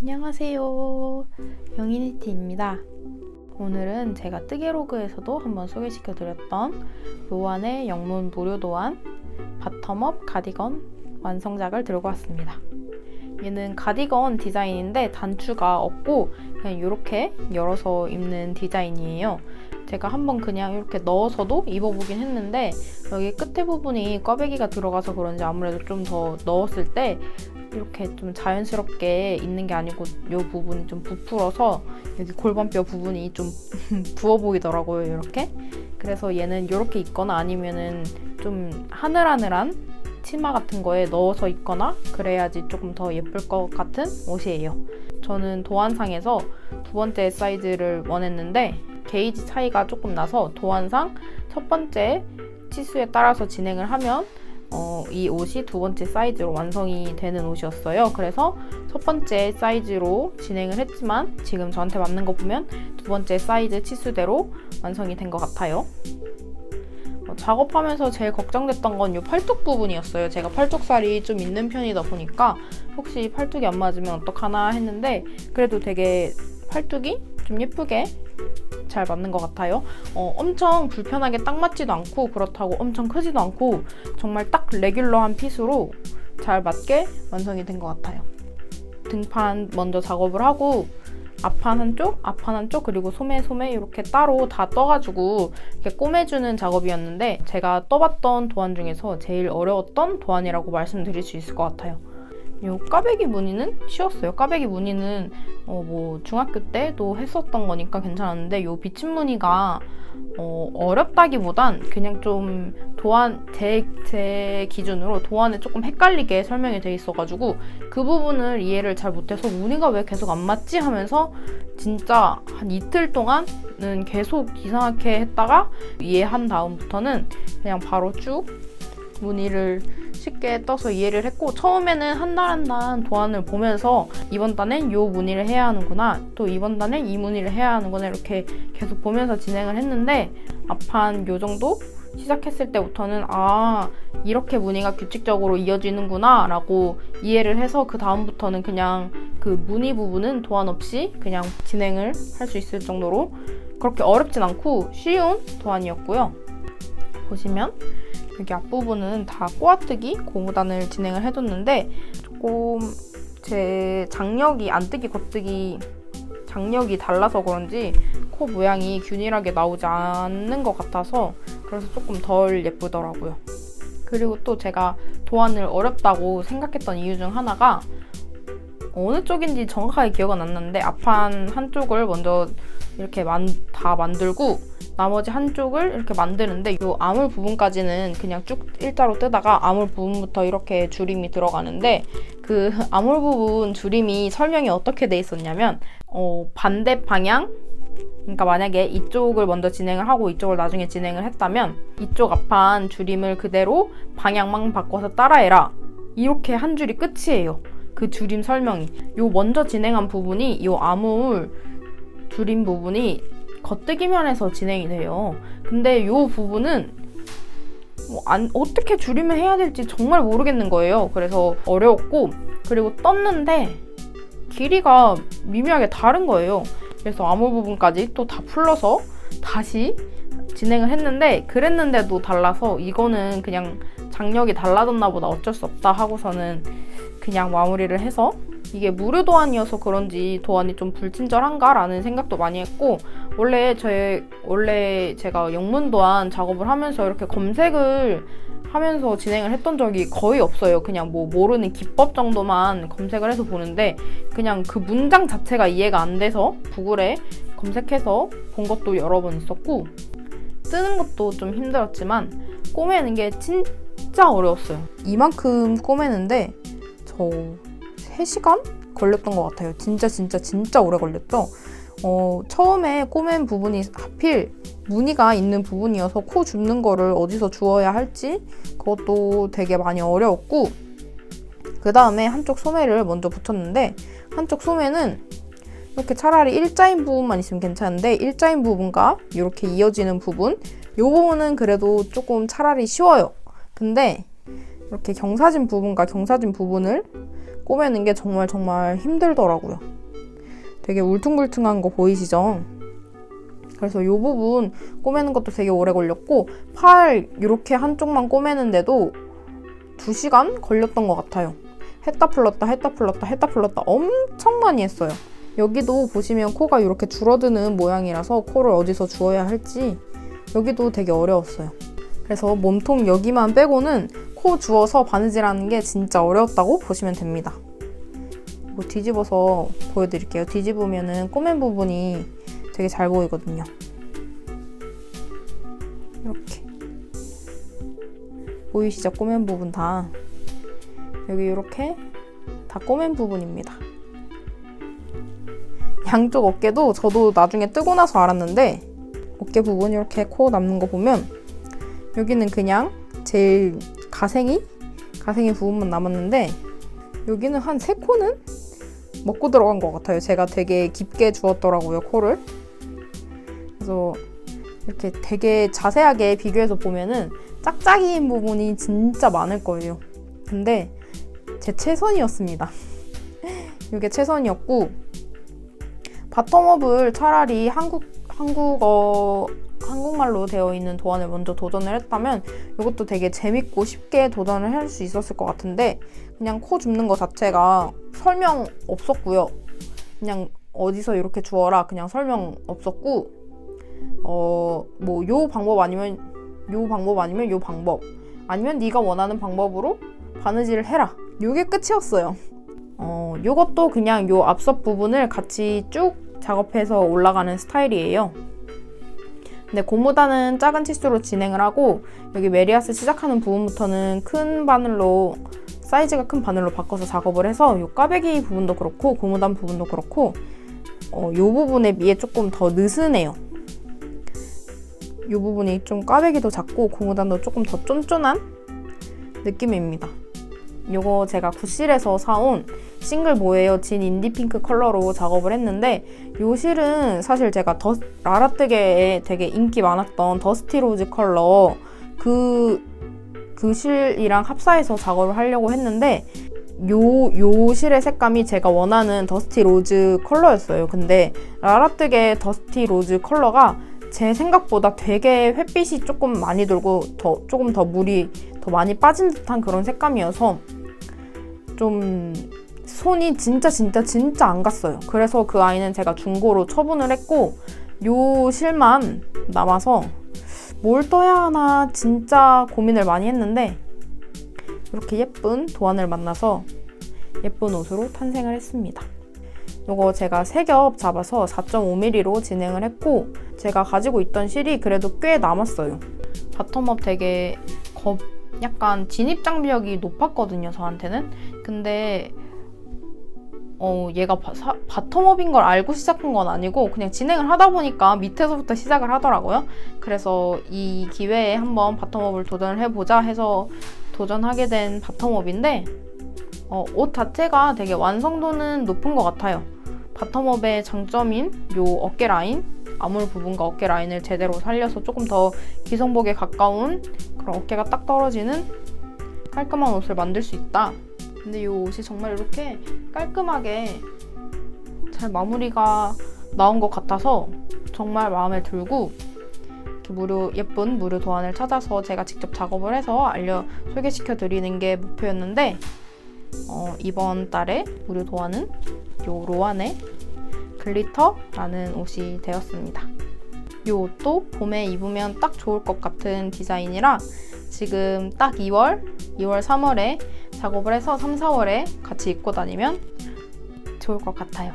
안녕하세요. 영인이티입니다. 오늘은 제가 뜨개로그에서도 한번 소개시켜 드렸던 로안의 영문 무료 도안 바텀업 가디건 완성작을 들고 왔습니다. 얘는 가디건 디자인인데 단추가 없고 그냥 이렇게 열어서 입는 디자인이에요. 제가 한번 그냥 이렇게 넣어서도 입어보긴 했는데 여기 끝에 부분이 꽈배기가 들어가서 그런지 아무래도 좀 더 넣었을 때 이렇게 좀 자연스럽게 있는 게 아니고 이 부분이 좀 부풀어서 여기 골반뼈 부분이 좀 부어 보이더라고요 이렇게 그래서 얘는 이렇게 입거나 아니면은 좀 하늘하늘한 치마 같은 거에 넣어서 입거나 그래야지 조금 더 예쁠 것 같은 옷이에요 저는 도안상에서 두 번째 사이즈를 원했는데 게이지 차이가 조금 나서 도안상 첫 번째 치수에 따라서 진행을 하면 어, 이 옷이 두 번째 사이즈로 완성이 되는 옷이었어요. 그래서 첫 번째 사이즈로 진행을 했지만 지금 저한테 맞는 거 보면 두 번째 사이즈 치수대로 완성이 된 것 같아요. 어, 작업하면서 제일 걱정됐던 건 이 팔뚝 부분이었어요. 제가 팔뚝살이 좀 있는 편이다 보니까 혹시 팔뚝이 안 맞으면 어떡하나 했는데 그래도 되게 팔뚝이 좀 예쁘게 잘 맞는 것 같아요. 어, 엄청 불편하게 딱 맞지도 않고 그렇다고 엄청 크지도 않고 정말 딱 레귤러한 핏으로 잘 맞게 완성이 된 것 같아요. 등판 먼저 작업을 하고 앞판 한쪽, 앞판 한쪽 그리고 소매 소매 이렇게 따로 다 떠가지고 이렇게 꼬매주는 작업이었는데 제가 떠봤던 도안 중에서 제일 어려웠던 도안이라고 말씀드릴 수 있을 것 같아요. 요 까베기 무늬는 쉬웠어요. 까베기 무늬는 어, 뭐 중학교 때도 했었던 거니까 괜찮았는데 요 비침 무늬가 어, 어렵다기보단 그냥 좀 도안 제, 제 기준으로 도안에 조금 헷갈리게 설명이 돼 있어가지고 그 부분을 이해를 잘 못해서 무늬가 왜 계속 안 맞지 하면서 진짜 한 이틀 동안은 계속 이상하게 했다가 이해한 다음부터는 그냥 바로 쭉 무늬를 쉽게 떠서 이해를 했고 처음에는 한단한단 도안을 보면서 이번 단엔 이 무늬를 해야 하는구나 또 이번 단엔 이 무늬를 해야 하는구나 이렇게 계속 보면서 진행을 했는데 앞판 요 정도 시작했을 때부터는 아 이렇게 무늬가 규칙적으로 이어지는구나 라고 이해를 해서 그 다음부터는 그냥 그 무늬 부분은 도안 없이 그냥 진행을 할 수 있을 정도로 그렇게 어렵진 않고 쉬운 도안이었고요. 보시면 여기 앞부분은 다 꼬아뜨기 고무단을 진행을 해줬는데 조금 제 장력이 안뜨기 겉뜨기 장력이 달라서 그런지 코 모양이 균일하게 나오지 않는 것 같아서 그래서 조금 덜 예쁘더라고요. 그리고 또 제가 도안을 어렵다고 생각했던 이유 중 하나가 어느 쪽인지 정확하게 기억은 안 나는데 앞판 한쪽을 먼저 이렇게 만, 다 만들고 나머지 한쪽을 이렇게 만드는데 이 아물 부분까지는 그냥 쭉 일자로 뜨다가 아물 부분부터 이렇게 줄임이 들어가는데 그 아물 부분 줄임이 설명이 어떻게 돼 있었냐면 어, 반대 방향 그러니까 만약에 이쪽을 먼저 진행을 하고 이쪽을 나중에 진행을 했다면 이쪽 앞판 줄임을 그대로 방향만 바꿔서 따라해라 이렇게 한 줄이 끝이에요. 그 줄임 설명이 요 먼저 진행한 부분이 요 아물 줄임 부분이 겉뜨기 면에서 진행이 돼요. 근데 이 부분은 뭐 안, 어떻게 줄이면 해야 될지 정말 모르겠는 거예요. 그래서 어려웠고 그리고 떴는데 길이가 미묘하게 다른 거예요. 그래서 아무 부분까지 또 다 풀러서 다시 진행을 했는데 그랬는데도 달라서 이거는 그냥 장력이 달라졌나 보다 어쩔 수 없다 하고서는 그냥 마무리를 해서 이게 무료 도안이어서 그런지 도안이 좀 불친절한가라는 생각도 많이 했고 원래 제 원래 제가 영문 도안 작업을 하면서 이렇게 검색을 하면서 진행을 했던 적이 거의 없어요. 그냥 뭐 모르는 기법 정도만 검색을 해서 보는데 그냥 그 문장 자체가 이해가 안 돼서 구글에 검색해서 본 것도 여러 번 있었고 뜨는 것도 좀 힘들었지만 꼬매는 게 진 짜 어려웠어요. 이만큼 꼬매는데 저 3시간 걸렸던 것 같아요. 진짜 진짜 진짜 오래 걸렸죠. 어, 처음에 꼬맨 부분이 하필 무늬가 있는 부분이어서 코 줍는 거를 어디서 주어야 할지 그것도 되게 많이 어려웠고 그 다음에 한쪽 소매를 먼저 붙였는데 한쪽 소매는 이렇게 차라리 일자인 부분만 있으면 괜찮은데 일자인 부분과 이렇게 이어지는 부분 이 부분은 그래도 조금 차라리 쉬워요. 근데 이렇게 경사진 부분과 경사진 부분을 꼬매는 게 정말 정말 힘들더라고요. 되게 울퉁불퉁한 거 보이시죠? 그래서 이 부분 꼬매는 것도 되게 오래 걸렸고 팔 이렇게 한쪽만 꼬매는데도 2시간 걸렸던 것 같아요. 했다 풀렀다 했다 풀렀다 했다 풀렀다 엄청 많이 했어요. 여기도 보시면 코가 이렇게 줄어드는 모양이라서 코를 어디서 주어야 할지 여기도 되게 어려웠어요. 그래서 몸통 여기만 빼고는 코 주어서 바느질하는 게 진짜 어려웠다고 보시면 됩니다. 이거 뒤집어서 보여드릴게요. 뒤집으면은 꼬맨 부분이 되게 잘 보이거든요. 이렇게 보이시죠? 꼬맨 부분 다 여기 이렇게 다 꼬맨 부분입니다. 양쪽 어깨도 저도 나중에 뜨고 나서 알았는데 어깨 부분 이렇게 코 남는 거 보면 여기는 그냥 제일 가생이 가생이 부분만 남았는데 여기는 한 세 코는 먹고 들어간 것 같아요. 제가 되게 깊게 주었더라고요 코를. 그래서 이렇게 되게 자세하게 비교해서 보면은 짝짝이인 부분이 진짜 많을 거예요. 근데 제 최선이었습니다. 이게 최선이었고 바텀업을 차라리 한국 한국어 한국말로 되어 있는 도안을 먼저 도전을 했다면 이것도 되게 재밌고 쉽게 도전을 할 수 있었을 것 같은데 그냥 코 줍는 거 자체가 설명 없었고요. 그냥 어디서 이렇게 주어라 그냥 설명 없었고 어 뭐 요 방법 아니면 요 방법 아니면 요 방법 아니면 네가 원하는 방법으로 바느질을 해라. 요게 끝이었어요. 어 요것도 그냥 요 앞섭 부분을 같이 쭉 작업해서 올라가는 스타일이에요. 근데 고무단은 작은 치수로 진행을 하고 여기 메리아스 시작하는 부분부터는 큰 바늘로 사이즈가 큰 바늘로 바꿔서 작업을 해서 이 까베기 부분도 그렇고 고무단 부분도 그렇고 어, 이 부분에 비해 조금 더 느슨해요. 이 부분이 좀 까베기도 작고 고무단도 조금 더 쫀쫀한 느낌입니다. 이거 제가 구실에서 사온 싱글 모예요 진 인디핑크 컬러로 작업을 했는데 이 실은 사실 제가 더 라라뜨게에 되게 인기 많았던 더스티 로즈 컬러 그, 그 실이랑 합사해서 작업을 하려고 했는데 요, 요 실의 색감이 제가 원하는 더스티 로즈 컬러였어요. 근데 라라뜨게 더스티 로즈 컬러가 제 생각보다 되게 햇빛이 조금 많이 돌고 더, 조금 더 물이 더 많이 빠진 듯한 그런 색감이어서 좀 손이 진짜 진짜 진짜 안 갔어요. 그래서 그 아이는 제가 중고로 처분을 했고 요 실만 남아서 뭘 떠야 하나 진짜 고민을 많이 했는데 이렇게 예쁜 도안을 만나서 예쁜 옷으로 탄생을 했습니다. 이거 제가 세겹 잡아서 4.5mm로 진행을 했고 제가 가지고 있던 실이 그래도 꽤 남았어요. 바텀업 되게 겁 약간 진입 장벽이 높았거든요 저한테는. 근데 어, 얘가 바, 사, 바텀업인 걸 알고 시작한 건 아니고 그냥 진행을 하다 보니까 밑에서부터 시작을 하더라고요. 그래서 이 기회에 한번 바텀업을 도전을 해보자 해서 도전하게 된 바텀업인데 어, 옷 자체가 되게 완성도는 높은 것 같아요. 바텀업의 장점인 요 어깨 라인, 아물 부분과 어깨 라인을 제대로 살려서 조금 더 기성복에 가까운 그런 어깨가 딱 떨어지는 깔끔한 옷을 만들 수 있다. 근데 이 옷이 정말 이렇게 깔끔하게 잘 마무리가 나온 것 같아서 정말 마음에 들고 무료 예쁜 무료 도안을 찾아서 제가 직접 작업을 해서 알려 소개시켜 드리는 게 목표였는데 어, 이번 달에 무료 도안은 요 로안의 글리터라는 옷이 되었습니다. 이 옷도 봄에 입으면 딱 좋을 것 같은 디자인이라 지금 딱 2월, 2월, 3월에 작업을 해서 3, 4월에 같이 입고 다니면 좋을 것 같아요.